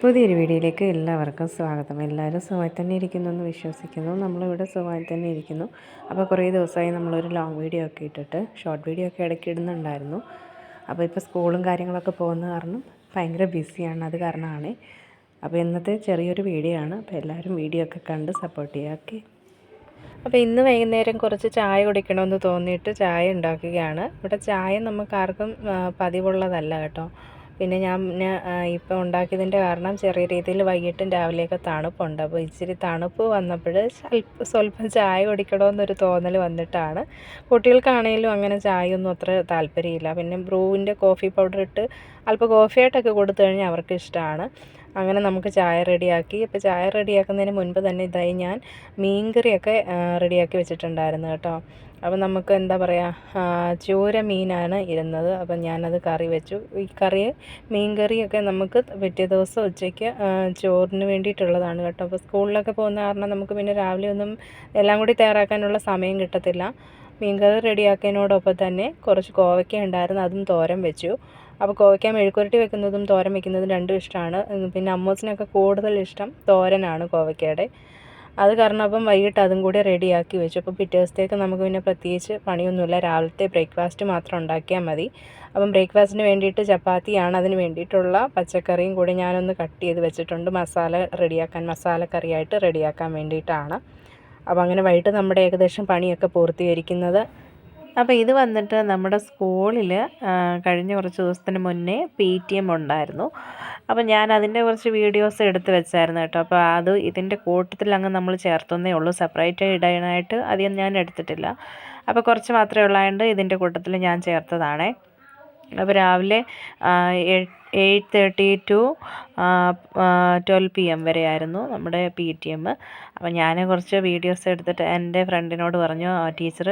പുതിയൊരു വീഡിയോയിലേക്ക് എല്ലാവർക്കും സ്വാഗതം. എല്ലാവരും സുഖമായി തന്നെ ഇരിക്കുന്നു എന്ന് വിശ്വസിക്കുന്നു. നമ്മളിവിടെ സുഖമായി തന്നെ ഇരിക്കുന്നു. അപ്പോൾ കുറേ ദിവസമായി നമ്മളൊരു ലോങ് വീഡിയോ ഒക്കെ ഇട്ടിട്ട് ഷോർട്ട് വീഡിയോ ഒക്കെ ഇടയ്ക്ക് ഇടുന്നുണ്ടായിരുന്നു. അപ്പോൾ ഇപ്പോൾ സ്കൂളും കാര്യങ്ങളൊക്കെ പോകുന്ന കാരണം ഭയങ്കര ബിസിയാണ് അത് കാരണമാണ്. അപ്പോൾ ഇന്നത്തെ ചെറിയൊരു വീഡിയോ ആണ്. അപ്പോൾ എല്ലാവരും വീഡിയോ ഒക്കെ കണ്ട് സപ്പോർട്ട് ചെയ്യുക ഓക്കെ അപ്പോൾ ഇന്ന് വൈകുന്നേരം കുറച്ച് ചായ കുടിക്കണമെന്ന് തോന്നിയിട്ട് ചായ ഉണ്ടാക്കുകയാണ്. ഇവിടെ ചായ നമുക്ക് ആർക്കും പതിവുള്ളതല്ല കേട്ടോ. പിന്നെ ഞാൻ ഇപ്പോൾ ഉണ്ടാക്കിയതിന്റെ കാരണം ചെറിയ രീതിയിൽ വൈകിട്ടും രാവിലെയൊക്കെ തണുപ്പുണ്ട് അപ്പോൾ ഇച്ചിരി തണുപ്പ് വന്നപ്പോൾ സ്വല്പം ചായ കുടിക്കണമെന്നൊരു തോന്നൽ വന്നിട്ടാണ്. കുട്ടികൾക്കാണെങ്കിലും അങ്ങനെ ചായയൊന്നും അത്ര താല്പര്യമില്ല. പിന്നെ ബ്രൂവിന്റെ കോഫി പൗഡർ ഇട്ട് അല്പം കോഫിയായിട്ടൊക്കെ കൊടുത്തു കഴിഞ്ഞാൽ അവർക്ക് ഇഷ്ടമാണ് അങ്ങനെ നമുക്ക് ചായ റെഡിയാക്കി. അപ്പോൾ ചായ റെഡിയാക്കുന്നതിന് മുൻപ് തന്നെ ഇതായി ഞാൻ മീൻകറിയൊക്കെ റെഡിയാക്കി വെച്ചിട്ടുണ്ടായിരുന്നു കേട്ടോ. അപ്പോൾ നമുക്ക് എന്താ പറയുക ചൂര മീനാണ് ഇരുന്നത്. അപ്പം ഞാനത് കറി വെച്ചു. ഈ കറി മീൻ കറിയൊക്കെ നമുക്ക് പിറ്റേ ദിവസം ഉച്ചയ്ക്ക് ചോറിന് വേണ്ടിയിട്ടുള്ളതാണ് കേട്ടോ. അപ്പോൾ സ്കൂളിലൊക്കെ പോകുന്ന കാരണം നമുക്ക് പിന്നെ രാവിലെ ഒന്നും എല്ലാം കൂടി തയ്യാറാക്കാനുള്ള സമയം കിട്ടത്തില്ല. മീൻ കറി റെഡിയാക്കിയതിനോടൊപ്പം തന്നെ കുറച്ച് കോവയ്ക്ക ഉണ്ടായിരുന്നു അതും തോരൻ വെച്ചു. അപ്പോൾ കോവയ്ക്ക മെഴുക്കുരട്ടി വെക്കുന്നതും തോരൻ വെക്കുന്നതും രണ്ടും ഇഷ്ടമാണ്. പിന്നെ അമ്മൂസിനൊക്കെ കൂടുതൽ ഇഷ്ടം തോരനാണ് കോവയ്ക്കയുടെ. അത് കാരണം അപ്പം വൈകിട്ട് അതും കൂടി റെഡിയാക്കി വെച്ചു. അപ്പോൾ പിറ്റേ ദിവസത്തേക്ക് നമുക്ക് പിന്നെ പ്രത്യേകിച്ച് പണിയൊന്നുമില്ല. രാവിലത്തെ ബ്രേക്ക്ഫാസ്റ്റ് മാത്രം ഉണ്ടാക്കിയാൽ മതി. അപ്പം ബ്രേക്ക്ഫാസ്റ്റിന് വേണ്ടിയിട്ട് ചപ്പാത്തിയാണ്. അതിന് വേണ്ടിയിട്ടുള്ള പച്ചക്കറിയും കൂടി ഞാനൊന്ന് കട്ട് ചെയ്ത് വെച്ചിട്ടുണ്ട്. മസാല റെഡിയാക്കാൻ മസാലക്കറിയായിട്ട് റെഡിയാക്കാൻ വേണ്ടിയിട്ടാണ്. അപ്പോൾ അങ്ങനെ വൈകിട്ട് നമ്മുടെ ഏകദേശം പണിയൊക്കെ പൂർത്തീകരിക്കുന്നത്. അപ്പോൾ ഇത് വന്നിട്ട് നമ്മുടെ സ്കൂളിൽ കഴിഞ്ഞ കുറച്ച് ദിവസത്തിന് മുന്നേ പി ടി എം ഉണ്ടായിരുന്നു. അപ്പോൾ ഞാൻ അതിന്റെ കുറച്ച് വീഡിയോസ് എടുത്ത് വെച്ചായിരുന്നു കേട്ടോ. അപ്പോൾ അത് ഇതിന്റെ കൂട്ടത്തിൽ അങ്ങ് നമ്മൾ ചേർത്തുന്നേ ഉള്ളൂ. സെപ്പറേറ്റ് ഇടാനായിട്ട് അധികം ഞാൻ എടുത്തിട്ടില്ല. അപ്പോൾ കുറച്ച് മാത്രമേ ഉള്ളതുകൊണ്ട് ഇതിന്റെ കൂട്ടത്തിൽ ഞാൻ ചേർത്തതാണേ. അപ്പോൾ രാവിലെ eight thirty to twelve P M വരെ ആയിരുന്നു നമ്മുടെ പി ടി എം. അപ്പോൾ ഞാൻ കുറച്ച് വീഡിയോസ് എടുത്തിട്ട് എന്റെ ഫ്രണ്ടിനോട് പറഞ്ഞു ടീച്ചർ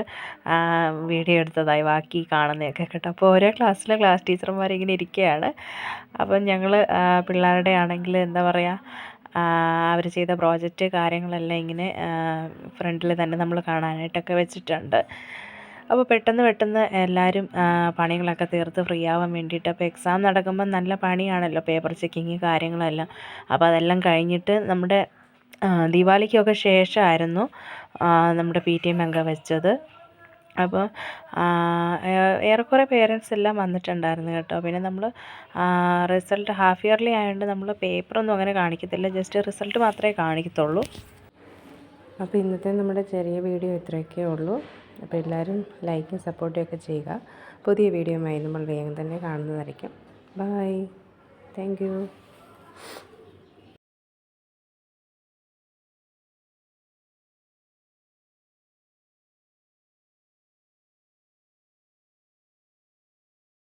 വീഡിയോ എടുത്തതായി ബാക്കി കാണുന്നതൊക്കെ കേട്ടോ. അപ്പോൾ ഓരോ ക്ലാസ്സിലെ ക്ലാസ് ടീച്ചർമാർ ഇങ്ങനെ ഇരിക്കുകയാണ്. അപ്പം ഞങ്ങൾ പിള്ളേരുടെ ആണെങ്കിൽ എന്താ പറയുക അവർ ചെയ്ത പ്രോജക്റ്റ് കാര്യങ്ങളെല്ലാം ഇങ്ങനെ ഫ്രണ്ടിൽ തന്നെ നമ്മൾ കാണാനായിട്ടൊക്കെ വെച്ചിട്ടുണ്ട്. അപ്പോൾ പെട്ടെന്ന് പെട്ടെന്ന് എല്ലാവരും പണികളൊക്കെ തീർത്ത് ഫ്രീ ആവാൻ വേണ്ടിയിട്ട് അപ്പോൾ എക്സാം നടക്കുമ്പോൾ നല്ല പണിയാണല്ലോ പേപ്പർ ചെക്കിങ് കാര്യങ്ങളെല്ലാം. അപ്പോൾ അതെല്ലാം കഴിഞ്ഞിട്ട് നമ്മുടെ ദീപാവലിക്കൊക്കെ ശേഷമായിരുന്നു നമ്മുടെ പി ടി എം അംഗം വെച്ചത്. അപ്പോൾ ഏറെക്കുറെ പേരൻസ് എല്ലാം വന്നിട്ടുണ്ടായിരുന്നു കേട്ടോ. പിന്നെ നമ്മൾ റിസൾട്ട് ഹാഫ് ഇയർലി ആയതുകൊണ്ട് നമ്മൾ പേപ്പറൊന്നും അങ്ങനെ കാണിക്കത്തില്ല ജസ്റ്റ് റിസൾട്ട് മാത്രമേ കാണിക്കത്തുള്ളൂ. അപ്പോൾ ഇന്നത്തെ നമ്മുടെ ചെറിയ വീഡിയോ ഇത്രയൊക്കെ ഉള്ളൂ. അപ്പോൾ എല്ലാവരും ലൈക്കും സപ്പോർട്ടും ഒക്കെ ചെയ്യുക. പുതിയ വീഡിയോയുമായി നമ്മൾ വേഗം തന്നെ കാണുന്നതായിരിക്കും. Bye thank